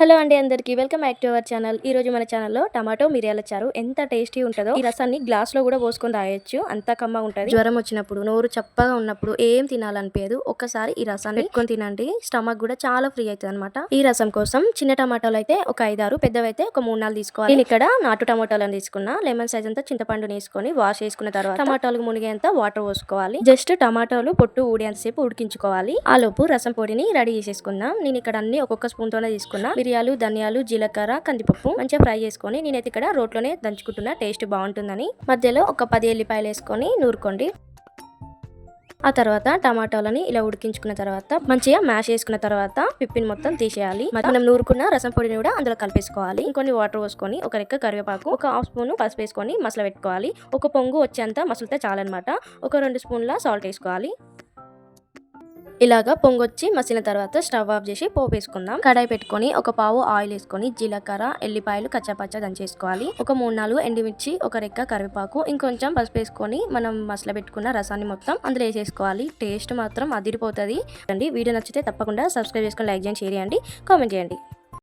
Hello అండి అందరికీ welcome back to our channel. ఈ రోజు మన ఛానల్లో టమాటో మిరియాల చారు ఎంత టేస్టీ ఉంటుందో ఈ రసాన్ని గ్లాస్లో కూడా పోసుకొని తాగొచ్చు. అంత కమ్మ ఉంటుంది. జ్వరం వచ్చినప్పుడు నోరు చప్పగా ఉన్నప్పుడు ఏం తినాలనిపించదు. ఒక్కసారి ఈ రసాన్ని పెట్టుకొని తినండి. స్టమక్ కూడా చాలా ఫ్రీ అవుతుంది అనమాట ఈ రసం కోసం చిన్న టమాటాలు అయితే ఒక ఐదారు పెద్దవైతే ఒక మూడు నాలుగు తీసుకోవాలి. నేను ఇక్కడ నాటు టమాటాలను తీసుకున్నా. లెమన్ సైజ్ అంతా చింతపండు వేసుకొని వాష్ చేసుకున్న తర్వాత టమాటాలు మునిగేంత వాటర్ పోసుకోవాలి. జస్ట్ టమాటాలు పొట్టు ఊడేంతసేపు ఉడికించుకోవాలి. ఆ లోపు రసం పొడిని రెడీ చేసేసుకుందాం. నేను ఇక్కడ అన్ని ఒక్కొక్క స్పూన్ తోనే తీసుకున్నా మిరియాలు ధనియాలు జీలకర్ర కందిపప్పు మంచిగా ఫ్రై చేసుకొని నేనైతే ఇక్కడ రోట్లోనే దంచుకుంటున్నా. టేస్ట్ బాగుంటుందని. మధ్యలో ఒక పది ఎల్లిపాయలు వేసుకొని నూరుకోండి. ఆ తర్వాత టమాటాలని ఇలా ఉడికించుకున్న తర్వాత మంచిగా మ్యాష్ చేసుకున్న తర్వాత పిప్పిని మొత్తం తీసేయాలి. మనం నూరుకున్న రసం పొడిని కూడా అందులో కలిపేసుకోవాలి. ఇంకొన్ని వాటర్ పోసుకొని ఒక రెక్క కరివేపాకు ఒక హాఫ్ స్పూన్ పసుపు వేసుకొని మసలు పెట్టుకోవాలి ఒక పొంగు వచ్చేంత మసలితే చాలన్నమాట. ఒక రెండు స్పూన్ల సాల్ట్ వేసుకోవాలి. ఇలాగా పొంగొచ్చి మసిన తర్వాత స్టవ్ ఆఫ్ చేసి పోపు వేసుకుందాం. కడాయి పెట్టుకొని ఒక పావు ఆయిల్ వేసుకొని జీలకర్ర ఎల్లిపాయలు కచ్చాపచ్చ దంచేసుకోవాలి. ఒక మూడు నాలుగు ఎండుమిర్చి ఒక రెక్క కరివేపాకు ఇంకొంచెం పసుపు వేసుకొని మనం మసల పెట్టుకున్న రసాన్ని మొత్తం అందులో వేసేసుకోవాలి. టేస్ట్ మాత్రం అదిరిపోతుంది. అండి వీడియో నచ్చితే తప్పకుండా సబ్స్క్రైబ్ చేసుకొని లైక్ చేయండి షేర్ చేయండి కామెంట్ చేయండి.